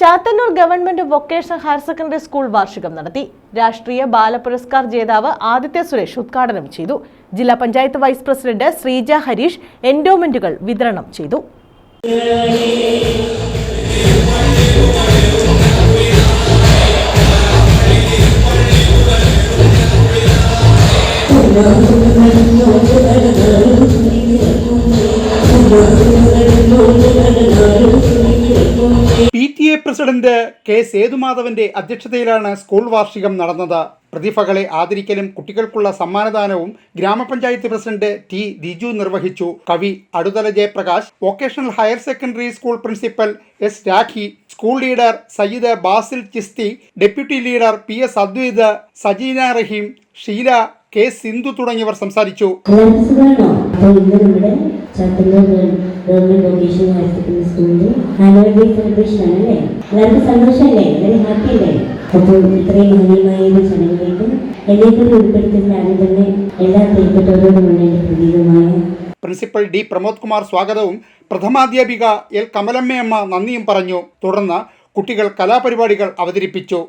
Chathannoor government vocational higher secondary school വാർഷികം നടത്തി. രാഷ്ട്രീയ ബാലപുരസ്കാർ ജേതാവ് ആദിത്യ സുരേഷ് ഉദ്ഘാടനം ചെയ്തു. ജില്ലാ പഞ്ചായത്ത് വൈസ് പ്രസിഡന്റ് ശ്രീജ ഹരീഷ് എൻഡോമെന്റുകൾ വിതരണം ചെയ്തു. P T A president K സേതുമാധവന്റെ അധ്യക്ഷതയിലാണ് സ്കൂൾ വാർഷികം നടന്നത്. പ്രതിഭകളെ ആദരിക്കലും കുട്ടികൾക്കുള്ള സമ്മാനദാനവും ഗ്രാമപഞ്ചായത്ത് പ്രസിഡന്റ് ടി ദിജു നിർവഹിച്ചു. കവി Aduthala Jayaprakash vocational higher secondary school principal S Rakhi school leader Syed Basil Chishti deputy leader P S Advaith Sajeena Raheem Sheela K Sindhu തുടങ്ങിയവർ സംസാരിച്ചു. ആണല്ലേ? എല്ലാവർക്കും അല്ലേ ഒരു എല്ലാ പ്രിൻസിപ്പൽ ഡി പ്രമോദ് കുമാർ സ്വാഗതവും. പ്രഥമാധ്യാപിക എൽ കമലമ്മയമ്മ നന്ദിയും പറഞ്ഞു. തുടർന്ന് കുട്ടികൾ കലാപരിപാടികൾ അവതരിപ്പിച്ചു.